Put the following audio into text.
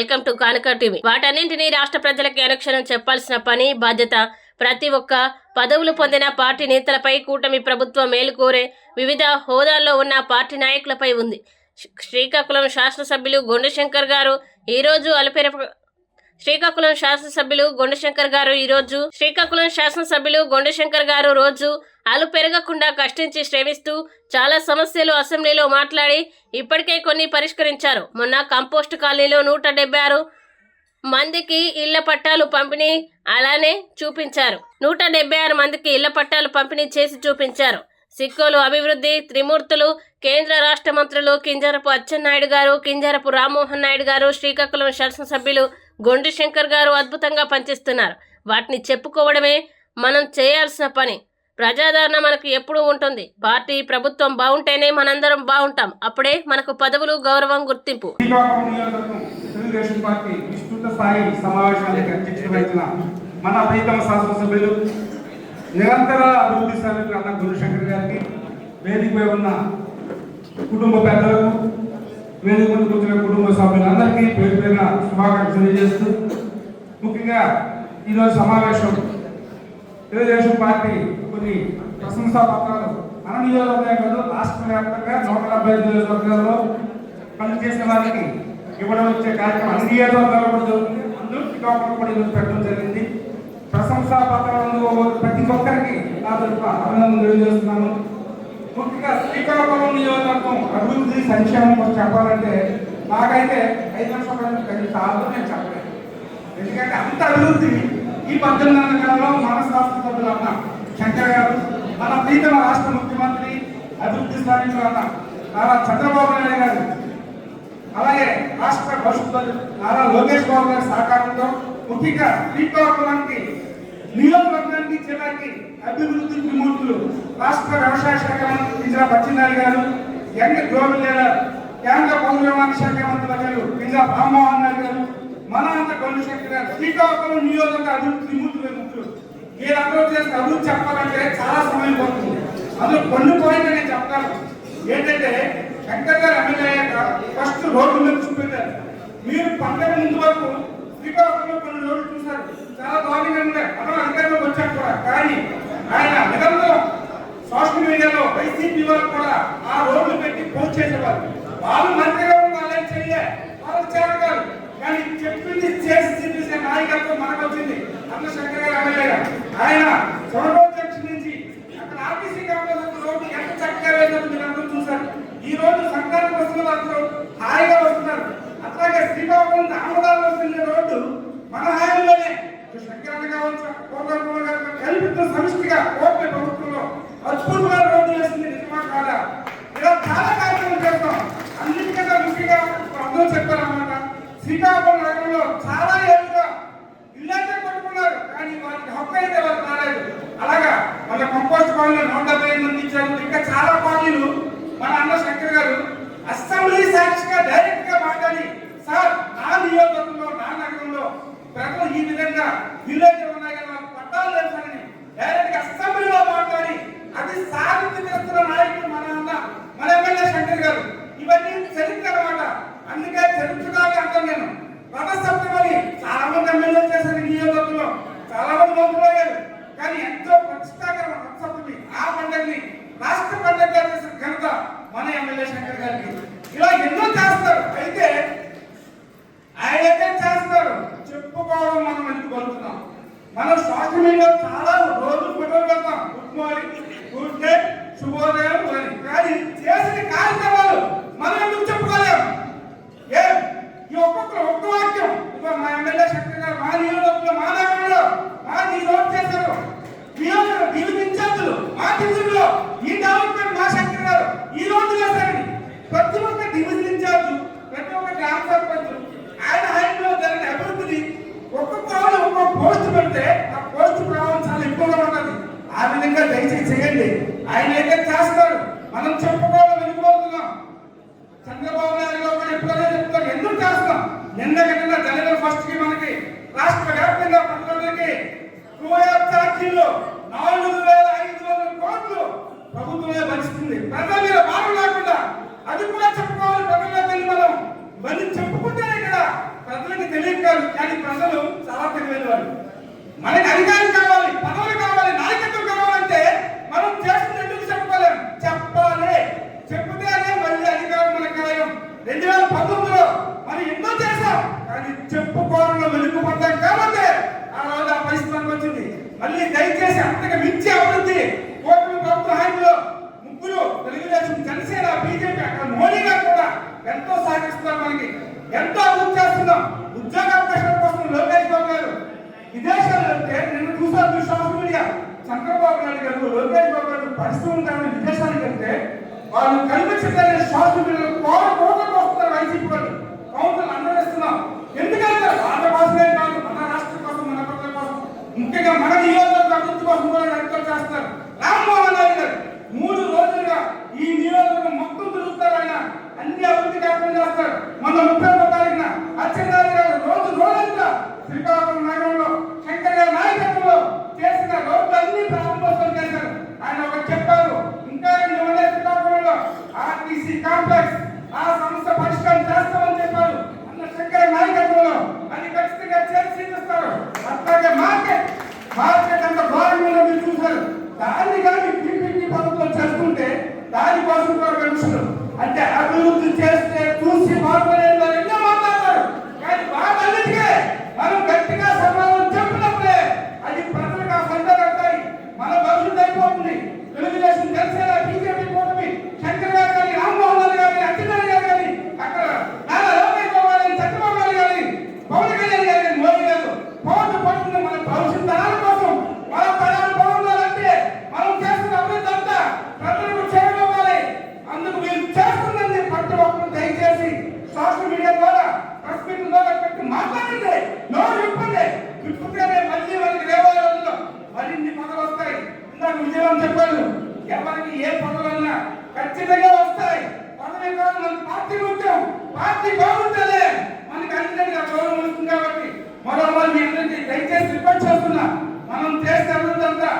Welcome to కానుక TV. వాటన్నింటినీ రాష్ట్ర ప్రజలకు అనుక్షణం చెప్పాల్సిన పని బాధ్యత ప్రతి ఒక్క పదవులు పొందిన పార్టీ నేతలపై కూటమి ప్రభుత్వం మేలుకోరే వివిధ హోదాల్లో ఉన్న పార్టీ నాయకులపై ఉంది. శ్రీ- శ్రీకాకుళం శాసనసభ్యులు గొండశంకర్ గారు ఈ రోజు శ్రీకాకుళం శాసనసభ్యులు గొండశంకర్ గారు ఈరోజు శ్రీకాకుళం శాసనసభ్యులు గొండశంకర్ గారు రోజు అలు పెరగకుండా కష్టించి శ్రమిస్తూ చాలా సమస్యలు అసెంబ్లీలో మాట్లాడి ఇప్పటికే కొన్ని పరిష్కరించారు. మొన్న కంపోస్ట్ కాలనీలో నూట డెబ్బై ఆరు మందికి ఇళ్ళ పట్టాలు పంపిణీ అలానే చూపించారు. నూట డెబ్బై ఆరు మందికి ఇళ్ళ పట్టాలు పంపిణీ చేసి చూపించారు. సిక్కులు అభివృద్ధి త్రిమూర్తులు కేంద్ర రాష్ట్ర మంత్రులు కింజరపు అచ్చెన్నాయుడు గారు కింజరపు రామ్మోహన్ నాయుడు గారు శ్రీకాకుళం శాసనసభ్యులు గొండు శంకర్ గారు అద్భుతంగా పనిచేస్తున్నారు. వాటిని చెప్పుకోవడమే మనం చేయాల్సిన పని. ప్రజాదరణ మనకు ఎప్పుడూ ఉంటుంది. పార్టీ ప్రభుత్వం బాగుంటేనే మనందరం బాగుంటాం. అప్పుడే మనకు పదవులు గౌరవం గుర్తింపు. తెలుగుదేశం పార్టీ విస్తృత స్థాయి సమావేశానికి అధ్యక్షత వహించిన మన ప్రీతమ శాసనసభ్యులు నిరంతర అభివృద్ధి సభ్యులు అన్న గురుశంకర్ గారికి వేదికపై ఉన్న కుటుంబ పెద్దలకు వేదిక ముందు కూర్చున్న కుటుంబ సభ్యులందరికీ పేరు పేరున శుభాకాంక్షలు తెలియజేస్తూ ముఖ్యంగా ఈరోజు సమావేశం తెలుగుదేశం పార్టీ కొన్ని ప్రశంసా పత్రాలు. మన నియోజకవర్గం రాష్ట్ర వ్యాప్తంగా నూట డెబ్బై ఐదు నియోజకవర్గాల్లో పనిచేసే వారికి ఇవ్వడం వచ్చే కార్యక్రమం అన్ని నియోజకవర్గాల్లో కూడా జరుగుతుంది. అందులో శ్రీకాకుళం కూడా ఈరోజు పెట్టడం జరిగింది. ప్రశంసా పత్రాలను ప్రతి ఒక్కరికి నా తరఫున అభినందనలు తెలియజేస్తున్నాను. ముఖ్యంగా శ్రీకాకుళం నియోజకవర్గం అభివృద్ధి సంక్షేమం చెప్పాలంటే నాకైతే ఐదు నిమిషాలు కానీ చాలు నేను చెప్పలేదు ఎందుకంటే అంత అభివృద్ధి ఈ పద్దెనిమిది నెలల కాలంలో మన శాస్త్ర సభ్యులు అన్నా శంకర్ గారు మన ప్రీతమ రాష్ట్ర ముఖ్యమంత్రి అభివృద్ధి స్థానికులు అన్న నారా చంద్రబాబు నాయుడు గారు. అలాగే రాష్ట్ర భవిష్యత్తు నారా లోకేష్ బాబు గారి సహకారంతో ముఖ్యంగా శ్రీకాకుళానికి నియోజకవర్గానికి జిల్లాకి అభివృద్ధి త్రిమూర్తులు రాష్ట్ర వ్యవసాయ శాఖ మంత్రి కింజరా బచ్చినారి గారు యంగ్ గ్లోబల్ లీడర్ కేంద్ర పౌర విమాన శాఖ మంత్రి గారు కింజరా రామ్మోహన్ నాయుడు గారు మన అంత గొల్లు శక్తి గారు శ్రీకాకుళం నియోజక అభివృద్ధి త్రిమూర్తులు ముఖ్యులు మీరందరూ చేసిన అభివృద్ధి చెప్పాలంటే చాలా సమయం పడుతుంది. అందులో కొన్ని పాయింట్లు నేను చెప్తాను. ఏంటంటే శంకర్ గారు ఎమ్మెల్యే అయ్యాక ఫస్ట్ రోడ్డు మీద చూపెట్టారు మీరు పండగ ముందు వరకు శ్రీకాకుళంలో కొన్ని రోడ్లు చూశారు. చాలా బాగుంది ఉన్నాయి మనం అధికారంలోకి వచ్చాక కూడా. కానీ ఆయన నిరంతరం సోషల్ మీడియాలో వైసీపీ వాళ్ళు కూడా ఆ రోడ్లు పెట్టి పోస్ట్ చేసేవారు వాళ్ళు మంత్రిగా ఉన్న వాళ్ళేం చెయ్యే వాళ్ళు చేరగారు కానీ చెప్పింది చేసి చూపించే నాయకత్వం మనకు వచ్చింది అన్న శంకర్ గారు ఎమ్మెల్యే గారు. ఆయన సొరబోతు జంక్షన్ నుంచి అక్కడ ఆర్టీసీ కాంప్లెక్స్ రోడ్డు ఎంత చక్కగా వేసినట్టు మీరు అందరూ చూశారు ఈ రోజు సంక్రాంతి వస్తున్న అందరూ హాయిగా వస్తున్నారు అట్లాగే శ్రీకాకుళం ఆమదాలు వస్తున్న రోడ్డు మన హాయిలోనే శంకరన్న కావచ్చు కోటమ్మ గారు కల్పిత సమిష్టిగా కోట్ల ప్రభుత్వంలో అద్భుతమైన రోడ్డు వేసింది నిజమా కాదా ఇలా చాలా కార్యక్రమాలు చేస్తాం. అన్నిటికన్నా ముఖ్యంగా అందరూ చెప్పారన్నమాట. శ్రీకాకుళం నగరంలో చాలా ఏళ్ళుగా ఇల్లైతే కొట్టుకున్నారు. కానీ వారికి హక్కు అయితే వాళ్ళకి రాలేదు. అలాగా మన కంపోస్ట్ కాలనీ నూట డెబ్బై ఐదు ఇచ్చారు ఇంకా చాలా కాలనీలు మన అన్న శంకర్ గారు అసెంబ్లీ సాక్షిగా డైరెక్ట్గా మాట్లాడి సార్ నా నియోజకవర్గంలో నా నగరంలో ప్రజలు ఈ విధంగా విలేజ్ ఉన్నాయి కదా నాకు పట్టాలు తెలుసని డైరెక్ట్గా అసెంబ్లీలో మాట్లాడి అది సాధించి తెస్తున్న నాయకుడు మన అన్న మన ఎమ్మెల్యే శంకర్ గారు ఇవన్నీ చరిత్ర అన్నమాట అందుకే చరిత్రగా అంటాను నేను. రథసప్తమని చాలా మంది ఎమ్మెల్యేలు చేశారు నియోజకవర్గంలో. చాలా మంది మంత్రులు అయ్యారు. కానీ ఎంతో ప్రతిష్టాకరమైన రథసప్తమి ఆ పండుగని రాష్ట్ర పండుగ చేసిన ఘనత మన ఎమ్మెల్యే శంకర్ గారికి ఇలా ఎన్నో చేస్తారు అయితే ఆయనైతే చేస్తారు చెప్పుకోవడం మనం ఎందుకు కలుగుతున్నాం మనం సోషల్ మీడియా చాలా రోజులు ఫోటోలు పెడతాం గుడ్ మార్నింగ్ గుడ్ డే శుభోదయం అని కానీ చేసిన కార్యక్రమాలు మనం ఎందుకు చెప్పుకోలేం ఏం ఈ ఒక్కొక్కరు ఒక్క వాక్యం ఇదిగో మా ఎమ్మెల్యే శక్తి గారు మా నియోజకవర్గంలో మా నగరంలో మా ఈ రోడ్ చేశారు నియోజక డివిజన్ ఇన్ఛార్జులు మా డివిజన్లో ఈ డెవలప్మెంట్ మా శక్తి గారు ఈ రోడ్డు వేశారని ప్రతి ఒక్క డివిజన్ ఇన్ఛార్జ్ ప్రతి ఒక్క గ్రామ సర్పంచ్ ఆయన హైట్లో జరిగిన అభివృద్ధిని ఒక్కొక్క వాళ్ళు ఒక్కొక్క పోస్ట్ పెడితే ఆ పోస్ట్ ప్రభావం చాలా ఎక్కువగా ఉంటుంది ఆ విధంగా దయచేసి చేయండి. ఆయన అయితే చేస్తారు? మనం చెప్పుకోవాలి వెళ్ళిపోతున్నాం చంద్రబాబు నాయుడు గారు కూడా ఎప్పుడైనా చెప్తారు ఎందుకు చేస్తాం? నిన్న కన్నా జనవరి ఫస్ట్కి మనకి రాష్ట్ర వ్యాప్తంగా ప్రజలకి టూయర్ ఛార్జీలు నాలుగు వేల ఐదు వందల కోట్లు ప్రభుత్వమే భరిస్తుంది ప్రజల మీద భారం లేకుండా అది కూడా చెప్పుకోవాలి ప్రజల్లో వెళ్ళి మనం ఇవన్నీ చెప్పుకుంటేనే కదా ప్రజలకు తెలియదు కాదు కానీ ప్రజలు చాలా తెలివైన వాళ్ళు మనకి అధికారం కావాలి పదవులు కావాలి నాయకత్వం కావాలంటే మనం చేస్తున్న ఎందుకు చెప్పలేం? చెప్పాలి. చెప్తేనే మళ్ళీ అధికారం మన ఖాయం రెండు వేల పంతొమ్మిదిలో మనం ఎన్నో చేసాం కానీ చెప్పుకోవడంలో వెలుగుపడ్డాం కాబట్టి ఆ రోజు ఆ పరిస్థితి మనకు వచ్చింది. మళ్ళీ దయచేసి అంతగా మించి అభివృద్ధి కోటి ప్రభుత్వ హామీలో ముగ్గురు తెలుగుదేశం జనసేన బీజేపీ అక్కడ మోడీ గారు కూడా ఎంతో సహకరిస్తున్నారు మనకి ఎంతో అభివృద్ధి చేస్తున్నాం ఉద్యోగ అవకాశాల కోసం లోకేష్ బాబు గారు విదేశాలు వెళ్తే నిన్న చూసాను సోషల్ మీడియా చంద్రబాబు నాయుడు గారు లోకేష్ బాబు గారు పరిశ్రమలు కానీ విదేశాలకు వెళ్తే వాళ్ళు కనిపించడానికి సోషల్ మీడియాలో కోర వస్తున్నారు వైసీపీ వాళ్ళు కౌంటర్లు అందరిస్తున్నాం ఎందుకంటే వాళ్ళ కోసమే కాదు మన రాష్ట్రం కోసం మన ప్రజల కోసం. ముఖ్యంగా మన నియోజకవర్గ అభివృద్ధి కోసం కూడా ఎంతో చేస్తారు రామ్మోహన్ రావు గారు మూడు రోజులుగా ఈ నియోజకవర్గం మొత్తం తిరుగుతారు ఆయన. అన్ని అభివృద్ధి కార్యక్రమం చేస్తారు. మన ముప్పై ఒకటో తారీఖున అచ్చెన్నాయుడు గారు రోజు రోజంతా శ్రీకాకుళం నగరంలో శంకర్ గారి నాయకత్వంలో చేసిన రోడ్లు అన్ని ప్రారంభోత్సవం చేశారు ఆయన ఒకటి చెప్పారు ఇంకా రెండు వందల శ్రీకాకుళంలో ఆర్టీసీ కాంప్లెక్స్ ఆ సంస్థ పరిష్కారం చేస్తామని చెప్పారు అన్న శంకర్ నాయకత్వంలో అది ఖచ్చితంగా చేసి చూపిస్తారు అట్లాగే మార్కెట్ మార్కెట్ అంత ఘోరంగా ఉందో మీరు చూశారు దాన్ని కానీ పీపీపీ పథకంలో చేస్తుంటే దానికోసం కూడా కమిషనర్ అంటే అభివృద్ధి చేస్తే చూసి బాగుపడేది వాళ్ళు ఎన్నో మాట్లాడతారు కానీ వాళ్ళన్నిటికీ మనం గట్టిగా సమాధానం చెప్పినప్పుడే అది ప్రజలకు ఆ సందేహం వస్తాయి మన భవిష్యత్తు తెలుగుదేశం కలిసి బీజేపీ కూటమి శంకర్ గారు కానీ రామ్మోహన్ రావు గారు కానీ అచ్చెన్నాయుడు గారు కానీ అక్కడ నారా లోకేష్ బాబు గారు కానీ చంద్రబాబు గారు కానీ పవన్ కళ్యాణ్ గారు కానీ మోడీ గారు పవన్ పడుతున్న మన భవిష్యత్ తరాల కోసం మన తరాలు బాగుండాలంటే మనం చేస్తున్న అభివృద్ధి అంతా ప్రజలకు చేరుకోవాలి అందుకు మీరు చేస్తుందని ప్రతి ఒక్కరు దయచేసి సోషల్ మీడియా ద్వారా ప్రెస్ మీట్ ద్వారా పెట్టి మాట్లాడండి నోరు విప్పండి విప్పుతేనే మళ్ళీ మనకి రేవో రోజుల్లో మరిన్ని పదవులు వస్తాయి ఇందాక విజయవాడ చెప్పాడు. ఎవరికి ఏ పనులన్నా ఖచ్చితంగా వస్తాయి. పదవి కాదు మన పార్టీ ముఖ్యం. పార్టీ బాగుంటుంది. మనకి అన్నింటిగా గౌరవం ఉంటుంది కాబట్టి మరో మీ అందరికీ దయచేసి రిపోర్ట్ చేస్తున్నా. మనం చేసే అభివృద్ధి అంతా